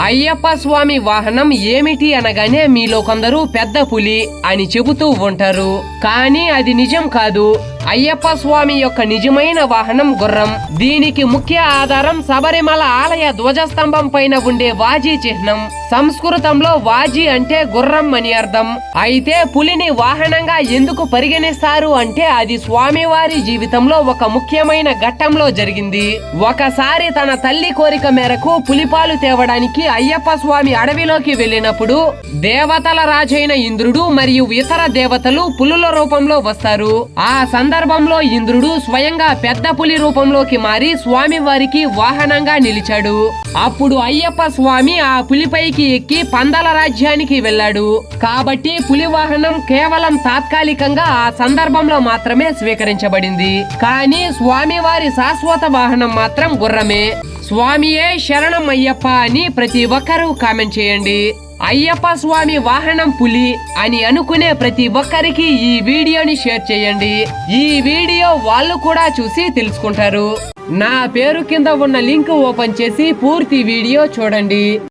అయ్యప్ప స్వామి వాహనం ఏమిటి అనగానే మీలో కొందరు పెద్ద పులి అని చెబుతూ ఉంటారు. కానీ అది నిజం కాదు. అయ్యప్ప స్వామి యొక్క నిజమైన వాహనం గుర్రం. దీనికి ముఖ్య ఆధారం శబరిమల ఆలయ ధ్వజస్తంభం పైన ఉండే వాజీ చిహ్నం. సంస్కృతంలో వాజీ అంటే గుర్రం అని అర్థం. అయితే పులిని వాహనంగా ఎందుకు పరిగణిస్తారు అంటే అది స్వామివారి జీవితంలో ఒక ముఖ్యమైన ఘట్టంలో జరిగింది. ఒకసారి తన తల్లి కోరిక మేరకు పులిపాలు తేవడానికి అయ్యప్ప స్వామి అడవిలోకి వెళ్ళినప్పుడు దేవతల రాజైన ఇంద్రుడు మరియు ఇతర దేవతలు పులుల రూపంలో వస్తారు. ఆ సందర్భంలో ఇంద్రుడు స్వయంగా పెద్ద పులి రూపంలోకి మారి స్వామి వారికి వాహనంగా నిలిచాడు. అప్పుడు అయ్యప్ప స్వామి ఆ పులిపైకి ఎక్కి పందల రాజ్యానికి వెళ్ళాడు. కాబట్టి పులి వాహనం కేవలం తాత్కాలికంగా ఆ సందర్భంలో మాత్రమే స్వీకరించబడింది. కానీ స్వామివారి శాశ్వత వాహనం మాత్రం గుర్రమే. స్వామియే శరణం అయ్యప్ప అని ప్రతి ఒక్కరూ కామెంట్ చేయండి. అయ్యప్ప స్వామి వాహనం పులి అని అనుకునే ప్రతి ఒక్కరికి ఈ వీడియోని షేర్ చేయండి. ఈ వీడియో వాళ్ళు కూడా చూసి తెలుసుకుంటారు. నా పేరు కింద ఉన్న లింక్ ఓపెన్ చేసి పూర్తి వీడియో చూడండి.